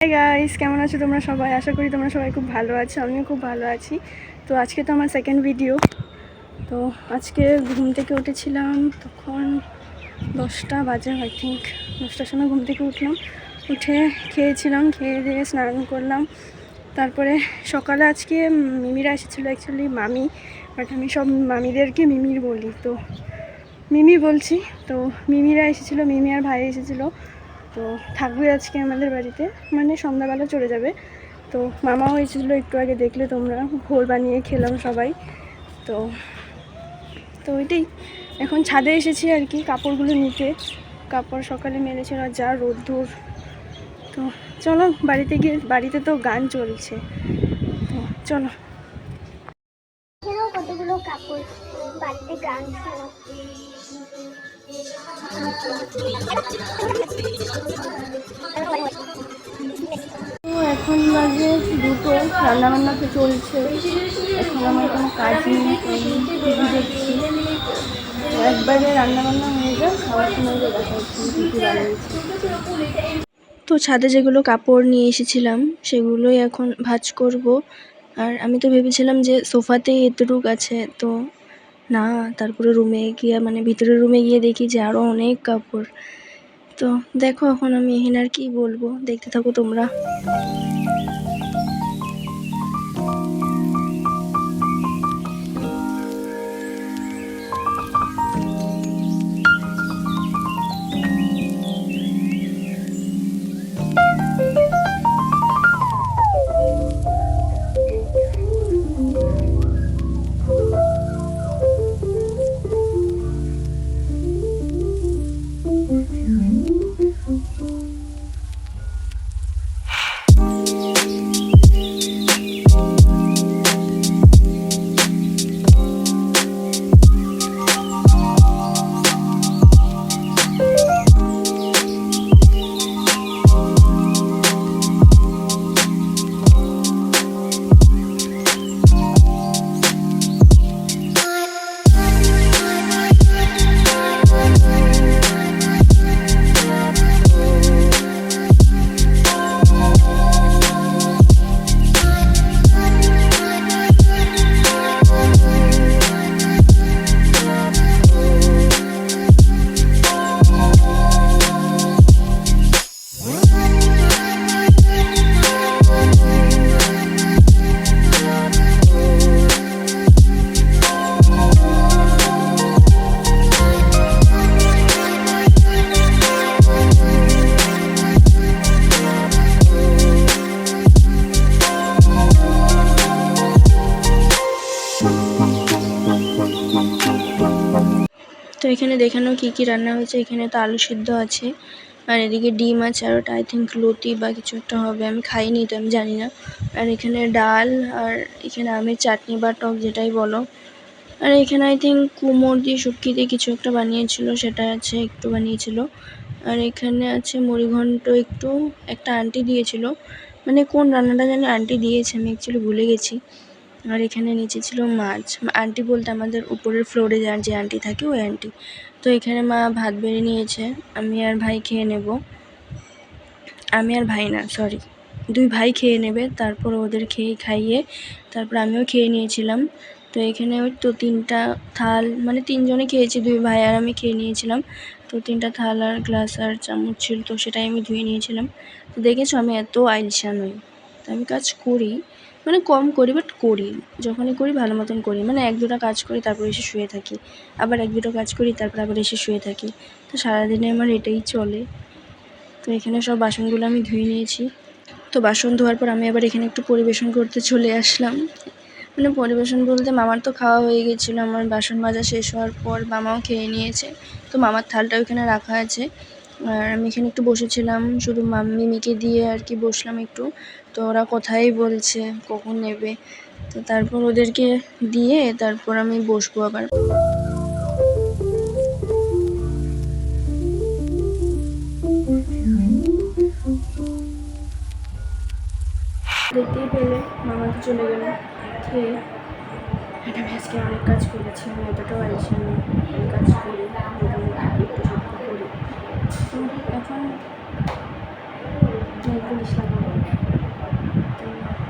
Guys কেমন আছো তোমরা সবাই? আশা করি তোমরা সবাই খুব ভালো আছো, আমিও খুব ভালো আছি। তো আজকে তো আমার সেকেন্ড ভিডিও তো আজকে ঘুম থেকে উঠেছিলাম তখন দশটা বাজে আই থিঙ্ক দশটার সময় ঘুম থেকে উঠলাম। উঠে খেয়েছিলাম, খেয়ে দিয়ে স্নান করলাম। তারপরে সকালে আজকে মিমিরা এসেছিল অ্যাকচুয়ালি মামি। বাট আমি সব মামিদেরকে মিমির বলি, তো মিমি বলছি, তো মিমিরা এসেছিল, মিমি আর ভাই এসেছিল, তো থাকবে আজকে আমাদের বাড়িতে মানে সন্ধ্যাবেলা চলে যাবে, তো মামাও এসেছিল একটু আগে, দেখলে তোমরা ঘোর বানিয়ে খেলাম সবাই, তো তো ওইটাই, এখন ছাদে এসেছি আর কি, কাপড়গুলো নিতে, কাপড় সকালে মেরেছিল আর যা রোদ্দুর, তো চলো, বাড়িতে গিয়ে, বাড়িতে তো গান চলছে, তো চলো। কাপড় বাড়িতে গান শোনা তো এখন বাজে দুটো রান্নাবান্না তো চলছে। এখন আমার কোনো কাজ নেই টিভি দেখছি। একবারে রান্নাবান্না হয়ে যায় খাওয়ার সময় দেখা হচ্ছে বানিয়েছি। তো ছাদে যেগুলো কাপড় নিয়ে এসেছিলাম সেগুলোই এখন ভাজ করব। আর আমি তো ভেবেছিলাম যে সোফাতেই এতটুক আছে, তো না, তারপরে রুমে গিয়ে মানে ভিতরের রুমে গিয়ে দেখি যে আরও অনেক কাপড়। তো দেখো এখন আমি এখানে আর কি বলব, দেখতে থাকো তোমরা। তো এখানে দেখানো কি কি রান্না হয়েছে। এখানে তো আলু সিদ্ধ আছে, আর এদিকে ডিম আছে, আর ওটা আই থিঙ্ক লতি বা কিছু একটা হবে। আমি খাইনি তো, আমি জানি না। আর এখানে ডাল, আর এখানে আমের চাটনি বা টক যেটাই বলো। আর এখানে আই থিঙ্ক কুমোর দিয়ে শুটকি দিয়ে কিছু একটা বানিয়েছিল, সেটা আছে, একটু বানিয়েছিল। আর এখানে আছে মুড়িঘণ্ট একটু একটা আন্টি দিয়েছিল। মানে কোন রান্নাটা জানি আন্টি দিয়েছে, আমি অ্যাকচুয়ালি ভুলে গেছি। আর এখানে নিচে ছিল মাছ। আন্টি বলতে আমাদের উপরের ফ্লোরে যার যে আন্টি থাকে ওই আন্টি। তো এখানে মা ভাত বেড়ে নিয়েছে, আমি আর ভাই খেয়ে নেব। আমি আর ভাই না সরি দুই ভাই খেয়ে নেবে, তারপর ওদের খেয়ে খাইয়ে তারপর আমিও খেয়ে নিয়েছিলাম। তো এখানে ওই তো তিনটা থাল মানে তিনজনে খেয়েছি, দুই ভাই আর আমি খেয়ে নিয়েছিলাম। তো তিনটা থাল আর গ্লাস আর চামচ ছিল, তো সেটাই আমি ধুয়ে নিয়েছিলাম। তো দেখেছ আমি এত আইলসা নই আমি কাজ করি মানে কম করি বাট করি, যখনই করি ভালো মতন করি। মানে এক দুটো কাজ করি, তারপর এসে শুয়ে থাকি। আবার এক দুটো কাজ করি, তারপর আবার এসে শুয়ে থাকি। তো সারাদিনে আমার এটাই চলে। তো এখানে সব বাসনগুলো আমি ধুয়ে নিয়েছি। তো বাসন ধোয়ার পর আমি আবার এখানে একটু পরিবেশন করতে চলে আসলাম। মানে পরিবেশন বলতে মামার তো খাওয়া হয়ে গেছিল, আমার বাসন মাজা শেষ হওয়ার পর মামাও খেয়ে নিয়েছে। তো মামার থালটা ওইখানে রাখা আছে। আর আমি এখানে একটু বসেছিলাম, শুধু মাম্মিমিকে দিয়ে আর কি বসলাম একটু। তো ওরা কথাই বলছে, কখন নেবে। তো তারপর ওদেরকে দিয়ে তারপর আমি বসবো আবার। দেখতেই পেলে, মামা তো চলে গেল। খেয়ে। এটা অনেক কাজ করেছি, আমি এতটাও আলসি আমি কাজ করি মোটামুটি একটু সত্য করি তো এখন নেল পলিশ লাগাবো।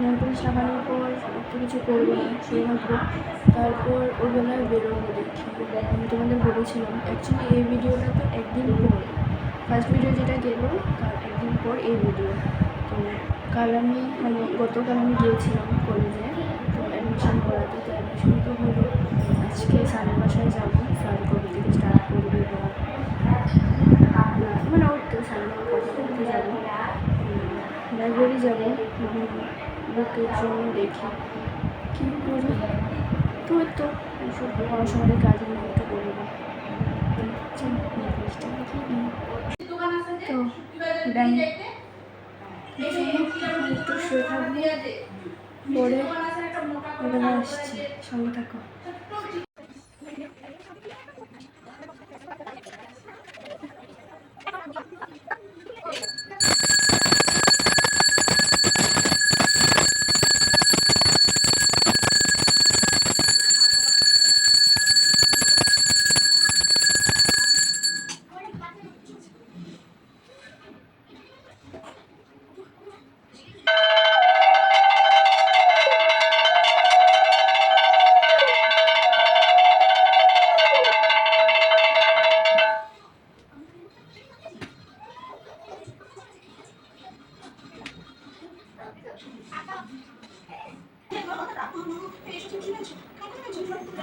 নেল পলিশ লাগানোর পর একটু কিছু করব না শুয়ে থাকব। তারপর ওবেলায় বেরোবো দেখি। আমি তোমাদের বলেছিলাম অ্যাকচুয়ালি এই ভিডিওটা তো একদিন পর। ফার্স্ট ভিডিও যেটা গেলো, তার একদিন পর এই ভিডিও তো কাল আমি মানে গতকাল আমি গিয়েছিলাম কলেজে তো অ্যাডমিশন করাতে তো অ্যাডমিশন তো হলো আজকে সাড়ে বাসায় যাব সাড়ে কবে থেকে স্টার্ট করবে বা না, মানে ওই তো সাড়ে নটা কথা বলতে যাব লাইব্রেরি যাব বুকের জন্য দেখি। কী করি তো তো ওষুধ পড়াশোনার মধ্যে একটু তো একটু শুয়ে পরে আসছি। সঙ্গে থাকো।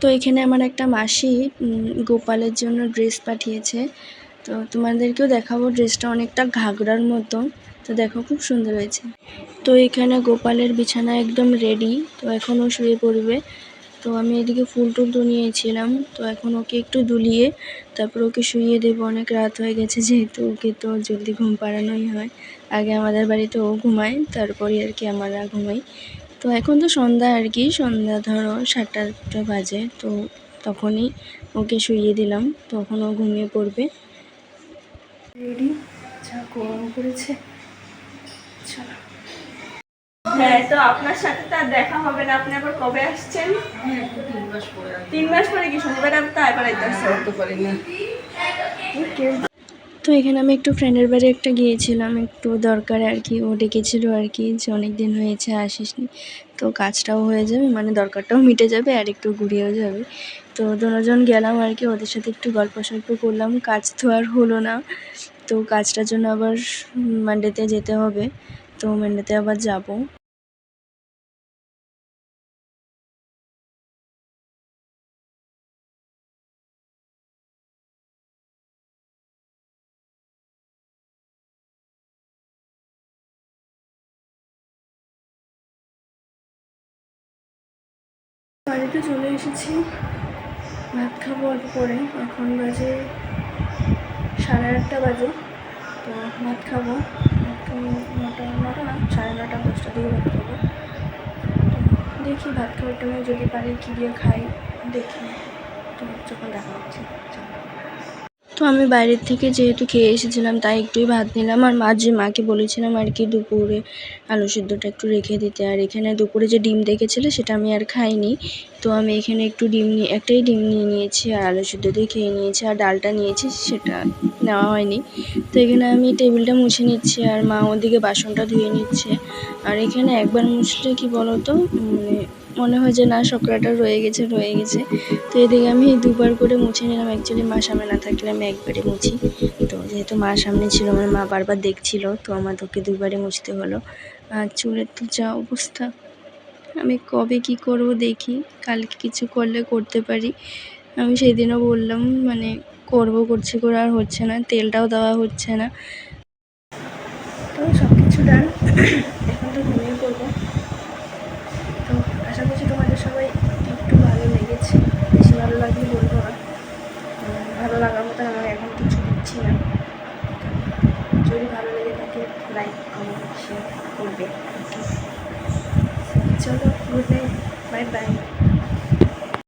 তো এখানে আমার একটা মাসি গোপালের জন্য ড্রেস পাঠিয়েছে। তো তোমাদেরকেও দেখাবো ড্রেসটা অনেকটা ঘাগরার মতো। তো দেখো খুব সুন্দর হয়েছে। তো এখানে গোপালের বিছানা একদম রেডি তো এখন ও শুয়ে পড়বে। তো আমি এদিকে ফুল টুল তো নিয়েছিলাম, তো এখন ওকে একটু দুলিয়ে তারপর ওকে শুইয়ে দেবো। অনেক রাত হয়ে গেছে যেহেতু ওকে তো জলদি ঘুম পাড়ানোই হয়। আগে আমাদের বাড়িতে ও ঘুমায় তারপরে আর কি আমরা ঘুমাই। তো এখন তো সন্ধ্যা আর কি সন্ধ্যা ধরো সাতটা আটটা বাজে তো তখনই ওকে শুইয়ে দিলাম তখন ও ঘুমিয়ে পড়বে। রেডি যা গরম পড়েছে চলো। হ্যাঁ তো আপনার সাথে তো আর দেখা হবে না আপনি আবার কবে আসছেন? তিন মাস পরে। কি শনিবার? আমি তো আবার আইতেছে। তো এখানে আমি একটু ফ্রেন্ডের বাড়ি একটা গিয়েছিলাম, একটু দরকার আর কি ও ডেকেছিল আর কি যে অনেক দিন হয়েছে, আসিসনি। তো কাজটাও হয়ে যাবে মানে দরকারটাও মিটে যাবে আর একটু ঘুরিয়েও যাবে। তো দুজন গেলাম আর কি ওদের সাথে একটু গল্প সল্প করলাম। কাজ তো আর হলো না। তো কাজটার জন্য আবার মানডেতে যেতে হবে। তো মানডেতে আবার যাব। বাড়িতে চলে এসেছি। ভাত খাব অল্প পরে। এখন বাজে সাড়ে আটটা বাজে। তো ভাত খাব। নটা নটা না, সাড়ে নটা দশটা দিয়ে ভাত খাব। দেখি ভাত খাওয়ার টাইমে যদি পারি কী দিয়ে খাই, দেখি। তো যখন দেখা হচ্ছে। তো আমি বাইরের থেকে যেহেতু খেয়ে এসেছিলাম, তাই একটুই ভাত নিলাম। আর মা যে মাকে বলেছিলাম আর কি দুপুরে আলু সিদ্ধটা একটু রেখে দিতে। আর এখানে দুপুরে যে ডিম দেখেছিলে, সেটা আমি আর খাইনি। তো আমি এখানে একটু ডিম নিয়ে একটাই ডিম নিয়ে নিয়েছি আর আলু সিদ্ধ দিয়ে খেয়ে নিয়েছি। আর ডালটা নিয়েছি, সেটা নেওয়া হয়নি। তো এখানে আমি টেবিলটা মুছে নিচ্ছি আর মা ওদিকে বাসনটা ধুয়ে নিচ্ছে। আর এখানে একবার মুছলে কি বলো তো মানে মনে হয় যে, না, সকালটা রয়ে গেছে রয়ে গেছে। তো এদিকে আমি দুবার করে মুছে নিলাম। অ্যাকচুয়ালি মা সামনে না থাকলে আমি একবারে মুছি। তো যেহেতু মা সামনে ছিল, আমার মা বারবার দেখছিল, তো আমার তোকে দুবারে মুছতে হলো। আর চুলের তো যা অবস্থা, আমি কবে কি করব দেখি, কালকে কিছু করলে করতে পারি। আমি সেই দিনও বললাম মানে করব, করছি করে, আর হচ্ছে না, তেলটাও দেওয়া হচ্ছে না। তো সব কিছু ডান এখন সবাই একটু ভালো লেগেছে, বেশি ভালো লাগলে বলব না। ভালো লাগার মতো আমার এখন কিছু দিচ্ছি না। যদি ভালো লেগে থাকে লাইক কমেন্ট শেয়ার করবে। চলো গুড নাইট বাই বাই